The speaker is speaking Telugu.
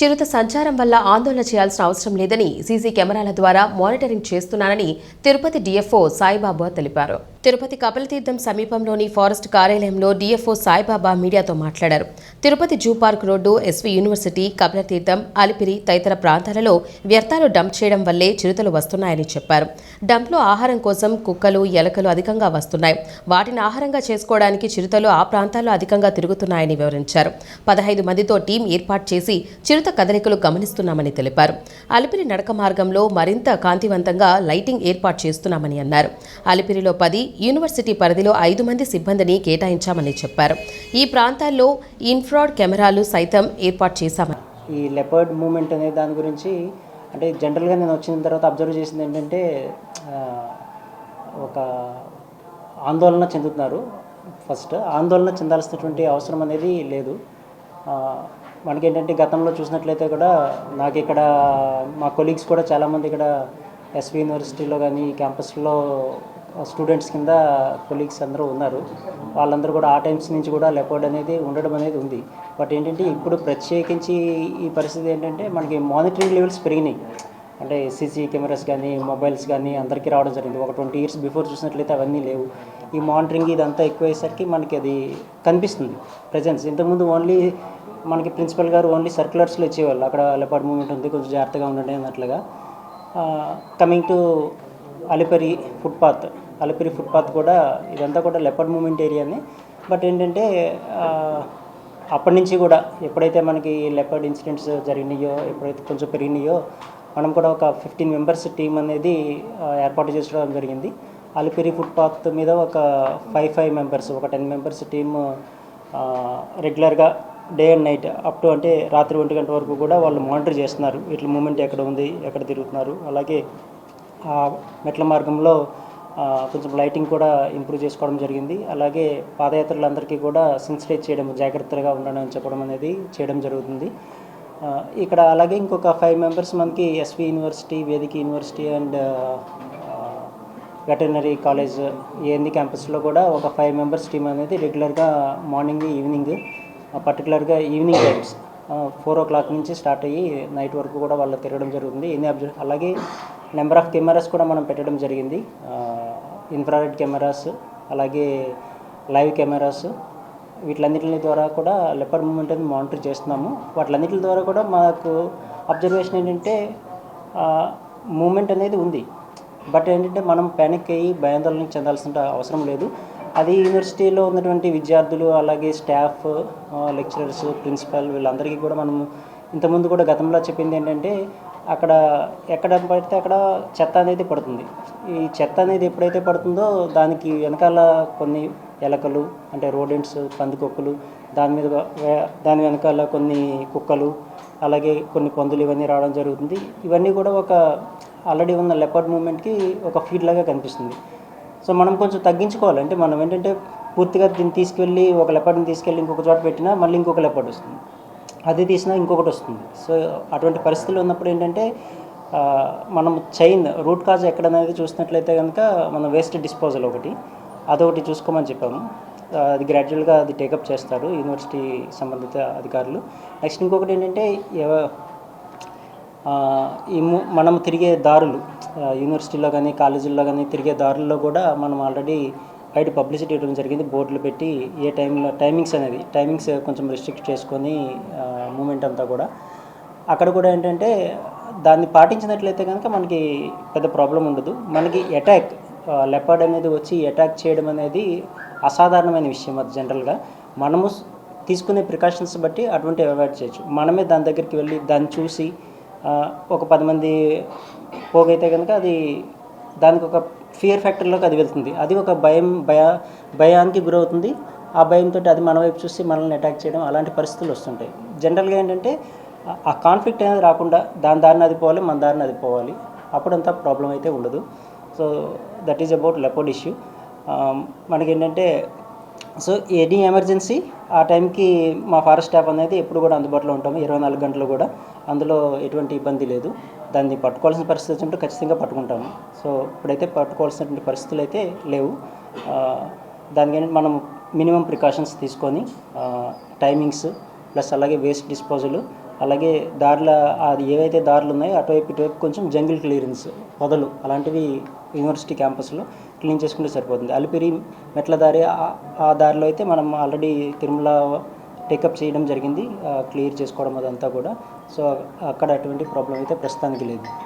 చిరుత సంచారం వల్ల ఆందోళన చేయాల్సిన అవసరం లేదని సీసీ కెమెరాల ద్వారా మానిటరింగ్ చేస్తున్నానని తిరుపతి డీఎఫ్ఓ సాయిబాబా తెలిపారు. తిరుపతి కపిలతీర్థం సమీపంలోని ఫారెస్ట్ కార్యాలయంలో డీఎఫ్ఓ సాయిబాబా మీడియాతో మాట్లాడారు. Tirupati zoo park road SV university Kapilatheertham Alipiri తదితర ప్రాంతాలలో వ్యర్థాలు డంప్ చేయడం వల్లే చిరుతలు వస్తున్నాయని చెప్పారు. డంప్లో ఆహారం కోసం కుక్కలు ఎలకలు అధికంగా వస్తున్నాయి. వాటిని ఆహారంగా చేసుకోవడానికి చిరుతలు ఆ ప్రాంతాల్లో అధికంగా తిరుగుతున్నాయని వివరించారు. పదహైదు మందితో టీం ఏర్పాటు చేసి చిరుత కదలికలు గమనిస్తున్నామని తెలిపారు. అలిపిరి నడక మార్గంలో మరింత కాంతివంతంగా లైటింగ్ ఏర్పాటు చేస్తున్నామని అన్నారు. అలిపిరిలో పది యూనివర్సిటీ పరిధిలో ఐదు మంది సిబ్బందిని కేటాయించామని చెప్పారు. ఈ ప్రాంతాల్లో ఇన్ఫ్రాడ్ కెమెరాలు సైతం ఏర్పాటు చేశామని. ఈ లెపర్డ్ మూమెంట్ అనే దాని గురించి అంటే జనరల్గా నేను వచ్చిన తర్వాత అబ్జర్వ్ చేసింది ఏంటంటే ఒక ఆందోళన చెందుతున్నారు. ఫస్ట్ ఆందోళన చెందాల్సినటువంటి అవసరం అనేది లేదు. మనకి మనకేంటంటే గతంలో చూసినట్లయితే కూడా నాకు ఇక్కడ మా కొలీగ్స్ కూడా చాలామంది ఇక్కడ ఎస్వి యూనివర్సిటీలో కానీ క్యాంపస్లో స్టూడెంట్స్ కింద కొలీగ్స్ అందరూ ఉన్నారు. వాళ్ళందరూ కూడా ఆ టైమ్స్ నుంచి కూడా లెపర్డ్ అనేది ఉండడం అనేది ఉంది. బట్ ఏంటంటే ఇప్పుడు ప్రత్యేకించి ఈ పరిస్థితి ఏంటంటే మనకి మానిటరింగ్ లెవెల్స్ పెరిగినాయి. అంటే సీసీ కెమెరాస్ కానీ మొబైల్స్ కానీ అందరికీ రావడం జరిగింది. ఒక ట్వంటీ ఇయర్స్ బిఫోర్ చూసినట్లయితే అవన్నీ లేవు. ఈ మానిటరింగ్ ఇదంతా ఎక్కువయ్యేసరికి మనకి అది కనిపిస్తుంది. ప్రజెన్స్ ఇంతకుముందు ఓన్లీ మనకి ప్రిన్సిపల్ గారు ఓన్లీ సర్క్యులర్స్లో ఇచ్చేవాళ్ళు. అక్కడ లెపార్డ్ మూమెంట్ ఉంది. కొంచెం జాగ్రత్తగా ఉండండి అన్నట్లుగా. Coming to Alipiri footpath Alipiri footpath కూడా ఇదంతా కూడా లెపర్డ్ మూమెంట్ ఏరియానే బట్ ఏంటంటే అప్పటి నుంచి కూడా ఎప్పుడైతే మనకి లెపర్డ్ ఇన్సిడెంట్స్ జరిగినాయో ఎప్పుడైతే కొంచెం పెరిగినాయో మనం కూడా ఒక ఫిఫ్టీన్ మెంబర్స్ టీం అనేది ఏర్పాటు చేసుకోవడం జరిగింది. అలిపిరి ఫుట్పాత్ మీద ఒక ఫైవ్ ఫైవ్ మెంబర్స్ ఒక టెన్ మెంబర్స్ టీమ్ రెగ్యులర్గా day and night up to అంటే రాత్రి ఒంటి గంట వరకు కూడా వాళ్ళు మానిటర్ చేస్తున్నారు. వీటి మూమెంట్ ఎక్కడ ఉంది ఎక్కడ తిరుగుతున్నారు. అలాగే మెట్ల మార్గంలో కొంచెం లైటింగ్ కూడా ఇంప్రూవ్ చేసుకోవడం జరిగింది. అలాగే పాదయాత్రలందరికీ కూడా సెన్సిటైజ్ చేయడం జాగ్రత్తగా ఉండడం అని చెప్పడం అనేది చేయడం జరుగుతుంది. ఇక్కడ అలాగే ఇంకొక ఫైవ్ మెంబర్స్ మనకి SV university Vedic university and veterinary college ఏఎన్ది క్యాంపస్లో కూడా ఒక ఫైవ్ మెంబర్స్ టీం అనేది రెగ్యులర్గా మార్నింగ్ ఈవినింగ్ పర్టికులర్గా evening times four o'clock నుంచి స్టార్ట్ అయ్యి నైట్ వరకు కూడా వాళ్ళు తిరగడం జరుగుతుంది. ఎన్ని అబ్జర్వ్ అలాగే నెంబర్ ఆఫ్ కెమెరాస్ కూడా మనం పెట్టడం జరిగింది. ఇన్ఫ్రారెడ్ కెమెరాస్ అలాగే లైవ్ కెమెరాస్ వీటిలన్నింటి ద్వారా కూడా లెపర్ మూమెంట్ అనేది మానిటర్ చేస్తున్నాము. వాటిలన్నింటి ద్వారా కూడా మాకు అబ్జర్వేషన్ ఏంటంటే మూమెంట్ అనేది ఉంది. బట్ ఏంటంటే మనం ప్యానిక్ అయ్యి భయాందోళన చెందాల్సిన అవసరం లేదు. అది యూనివర్సిటీలో ఉన్నటువంటి విద్యార్థులు అలాగే స్టాఫ్ లెక్చరర్స్ ప్రిన్సిపల్ వీళ్ళందరికీ కూడా మనం ఇంతకుముందు కూడా గతంలో చెప్పింది ఏంటంటే అక్కడ ఎక్కడ పడితే అక్కడ చెత్త అనేది పడుతుంది. ఈ చెత్త అనేది ఎప్పుడైతే పడుతుందో దానికి వెనకాల కొన్ని ఎలకలు అంటే రోడెంట్స్ పందికొక్కులు దాని మీద దాని వెనకాల కొన్ని కుక్కలు అలాగే కొన్ని పందులు ఇవన్నీ రావడం జరుగుతుంది. ఇవన్నీ కూడా ఒక ఆల్రెడీ ఉన్న లెపర్డ్ మూమెంట్కి ఒక ఫీడ్ లాగా కనిపిస్తుంది. సో మనం కొంచెం తగ్గించుకోవాలి. అంటే మనం ఏంటంటే పూర్తిగా దీన్ని తీసుకెళ్ళి ఒక లెపర్డ్ని తీసుకెళ్ళి ఇంకొక చోట పెట్టినా మళ్ళీ ఇంకొక లెపర్డ్ వస్తుంది. అది తీసినా ఇంకొకటి వస్తుంది. సో అటువంటి పరిస్థితులు ఉన్నప్పుడు ఏంటంటే మనం చైన్ రూట్ కాజ్ ఎక్కడ అనేది చూసినట్లయితే కనుక మనం వేస్ట్ డిస్పోజల్ ఒకటి అదొకటి చూసుకోమని చెప్పాము. అది గ్రాడ్యువల్గా అది టేకప్ చేస్తారు యూనివర్సిటీ సంబంధిత అధికారులు. నెక్స్ట్ ఇంకొకటి ఏంటంటే ఎవ- ఈ మనం తిరిగే దారులు యూనివర్సిటీలో కానీ కాలేజీల్లో కానీ తిరిగే దారుల్లో కూడా మనం ఆల్రెడీ బయట పబ్లిసిటీ ఇవ్వడం జరిగింది. బోర్డులు పెట్టి ఏ టైంలో టైమింగ్స్ అనేది టైమింగ్స్ కొంచెం రిస్ట్రిక్ట్ చేసుకొని మూమెంట్ అంతా కూడా. అక్కడ కూడా ఏంటంటే దాన్ని పాటించినట్లయితే కనుక మనకి పెద్ద ప్రాబ్లం ఉండదు. మనకి అటాక్ లెపర్డ్ అనేది వచ్చి అటాక్ చేయడం అనేది అసాధారణమైన విషయం అది జనరల్గా మనము తీసుకునే ప్రికాషన్స్ బట్టి అటువంటి అవాయిడ్ చేయొచ్చు. మనమే దాని దగ్గరికి వెళ్ళి దాన్ని చూసి ఒక పది మంది పోగైతే కనుక అది దానికి ఒక ఫియర్ ఫ్యాక్టర్లోకి అది వెళ్తుంది. అది ఒక భయం భయ భయానికి గురవుతుంది. ఆ భయంతో అది మన వైపు చూసి మనల్ని అటాక్ చేయడం అలాంటి పరిస్థితులు వస్తుంటాయి. జనరల్గా ఏంటంటే ఆ- కాన్ఫ్లిక్ట్ అనేది రాకుండా దాని దారిని అది పోవాలి మన దారిని అది పోవాలి. అప్పుడంతా ప్రాబ్లం అయితే ఉండదు. So that is about leopard issue మనకి ఏంటంటే సో ఎనీ ఎమర్జెన్సీ? ఆ టైంకి మా ఫారెస్ట్ స్టాఫ్ అనేది ఎప్పుడు కూడా అందుబాటులో ఉంటాము ఇరవై నాలుగు గంటలు కూడా. అందులో ఎటువంటి ఇబ్బంది లేదు. దాన్ని పట్టుకోవాల్సిన పరిస్థితి వచ్చినప్పుడు ఖచ్చితంగా పట్టుకుంటాము. సో ఇప్పుడైతే పట్టుకోవాల్సినటువంటి పరిస్థితులు అయితే లేవు. ఆ, మనం మినిమం ప్రికాషన్స్ తీసుకొని టైమింగ్స్ ప్లస్ అలాగే వేస్ట్ డిస్పోజల్ అలాగే దారుల అది ఏవైతే దారులు ఉన్నాయో అటువైపు ఇటువైపు కొంచెం జంగిల్ క్లియరెన్స్ పొదలు అలాంటివి యూనివర్సిటీ క్యాంపస్లో క్లీన్ చేసుకుంటే సరిపోతుంది. అలిపిరి మెట్ల దారి ఆ- ఆ దారిలో అయితే మనం ఆల్రెడీ తిరుమల టేకప్ చేయడం జరిగింది. క్లియర్ చేసుకోవడం అదంతా కూడా. సో అక్కడ అటువంటి ప్రాబ్లం అయితే ప్రస్తుతానికి లేదు.